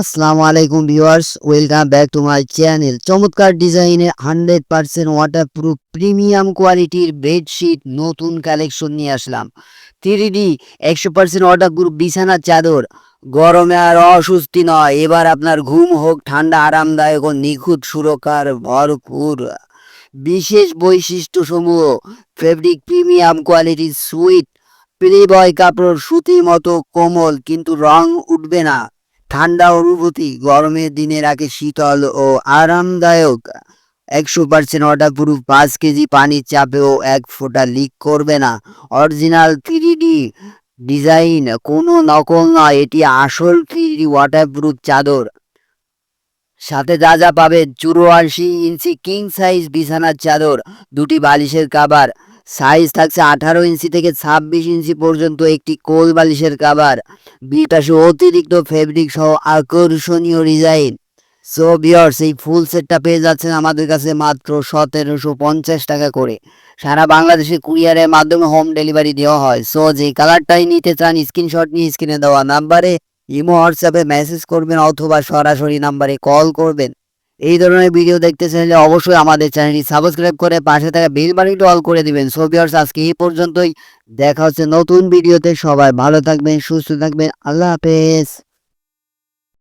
আসসালামু আলাইকুম viewers welcome back to my channel চমৎকার ডিজাইনের হান্ড্রেড পার্সেন্ট ওয়াটারপ্রুফ প্রিমিয়াম কোয়ালিটির বেডশিট নতুন কালেকশন নিয়ে আসলাম। থ্রি ডি একশো পার্সেন্ট ওয়াটারপ্রুফ বিছানার চাদর। গরমে আর অস্বস্তি নয়। এবার আপনার ঘুম হোক, ঠান্ডা, আরামদায়ক ও নিখুঁত সুরকার ভরপুর। বিশেষ বৈশিষ্ট্য সমূহ ফেব্রিক প্রিমিয়াম কোয়ালিটির সুইট প্লেবয় কাপড় সুতি মতো কোমল, কিন্তু রং উঠবে না। ঠান্ডা অনুভূতি গরমের দিনে রাখে শীতল ও আরামদায়ক। একশো পার্সেন্ট ওয়াটারপ্রুফ পাঁচ কেজি পানির চাপেও এক ফোঁটা লিক করবে না। অরিজিনাল থ্রি ডি ডিজাইন কোনো নকল নয় এটি আসল থ্রি ডি ওয়াটারপ্রুফ চাদর। সাথে যা যা পাবেন, চুরাশি ইঞ্চি কিং সাইজ বিছানার চাদর, দুটি বালিশের কাবার সাইজ থাকছে আঠারো ইঞ্চি থেকে ছাব্বিশ ইঞ্চি পর্যন্ত একটি কোল বালিশের কাবার বিটাশে অতিরিক্ত ফেব্রিক সহ আকর্ষণীয় ডিজাইন সো বিয়ার্স এই ফুল সেটটা পেয়ে যাচ্ছেন আমাদের কাছে মাত্র সতেরোশো পঞ্চাশ টাকা করে। সারা বাংলাদেশে কুরিয়ারের মাধ্যমে হোম ডেলিভারি দেওয়া হয়। সো যে কালারটাই নিতে চান স্ক্রিনশট নিয়ে স্ক্রিনে দেওয়া নাম্বারে ইমো হোয়াটসঅ্যাপে মেসেজ করবেন অথবা সরাসরি নাম্বারে কল করবেন। এই ধরনের ভিডিও দেখতে চাইলে অবশ্যই আমাদের চ্যানেলটি সাবস্ক্রাইব করে পাশে থাকা বেল বাটনটি অল করে দিবেন। সো ভিউয়ার্স আজকে এই পর্যন্তই। দেখা হচ্ছে নতুন ভিডিওতে সবাই ভালো থাকবেন, সুস্থ থাকবেন। আল্লাহ হাফেজ।